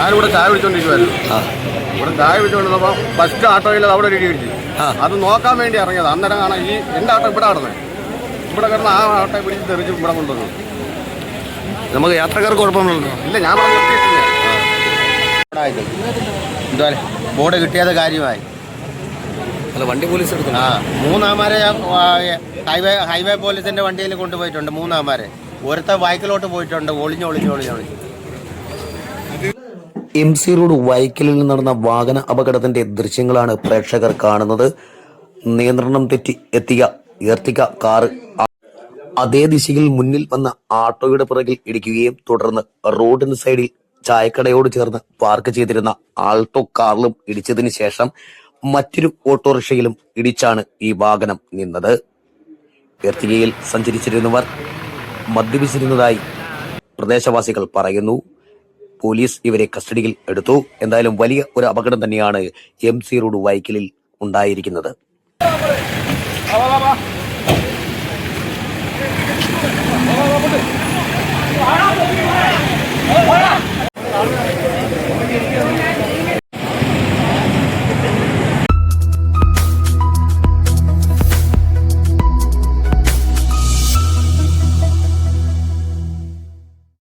ഞാനിവിടെ ചായ വിളിച്ചോണ്ടിരിക്കുവായിരുന്നു ഇവിടെ ചായ വിളിച്ചോണ്ടിരുന്നപ്പോ ഫസ്റ്റ് ഓട്ടോയിൽ അവിടെ ഒരു ഇടി അത് നോക്കാൻ വേണ്ടി ഇറങ്ങിയത്. അന്നേരം കാണാൻ ഈ എന്റെ ആട്ടോ ഇവിടെ ആടുന്നത് ഇവിടെ കിടന്ന് ആ ആട്ടോ പിടിച്ച് തെറിച്ച് ഇവിടെ കൊണ്ടുവന്നു. നമുക്ക് യാത്രക്കാർക്ക് കുഴപ്പമൊന്നുമില്ലല്ലോ. ഇല്ല ഞാൻ എന്തുവാ ബോർഡ് കിട്ടിയത് കാര്യമായി. അല്ല വണ്ടി പോലീസ് എടുത്തു? ആ മൂന്നാമാരെ ഹൈവേ ഹൈവേ പോലീസിന്റെ വണ്ടിയിൽ കൊണ്ടുപോയിട്ടുണ്ട് മൂന്നാമാരെ. ഒരുത്ത ബൈക്കിലോട്ട് പോയിട്ടുണ്ട്. ഒളിഞ്ഞ് ഒളിഞ്ഞ് ഒളിഞ്ഞ് ഒളിഞ്ഞ്. എം സി റോഡ് വൈക്കലിൽ നടന്ന വാഹന അപകടത്തിന്റെ ദൃശ്യങ്ങളാണ് പ്രേക്ഷകർ കാണുന്നത്. നിയന്ത്രണം തെറ്റി എത്തിയ ഇർത്തിക കാറ് അതേ ദിശയിൽ മുന്നിൽ വന്ന ആട്ടോയുടെ പിറകിൽ ഇടിക്കുകയും തുടർന്ന് റോഡിന് സൈഡിൽ ചായക്കടയോട് ചേർന്ന് പാർക്ക് ചെയ്തിരുന്ന ആൾട്ടോ കാറിലും ഇടിച്ചതിന് ശേഷം മറ്റൊരു ഓട്ടോറിക്ഷയിലും ഇടിച്ചാണ് ഈ വാഹനം നിന്നത്. എർത്തികയിൽ സഞ്ചരിച്ചിരുന്നവർ മദ്യപിച്ചിരുന്നതായി പ്രദേശവാസികൾ പറയുന്നു. പോലീസ് ഇവരെ കസ്റ്റഡിയിൽ എടുത്തു. എന്തായാലും വലിയ ഒരു അപകടം തന്നെയാണ് എം സി റോഡ് വൈക്കലിൽ ഉണ്ടായിരിക്കുന്നത്.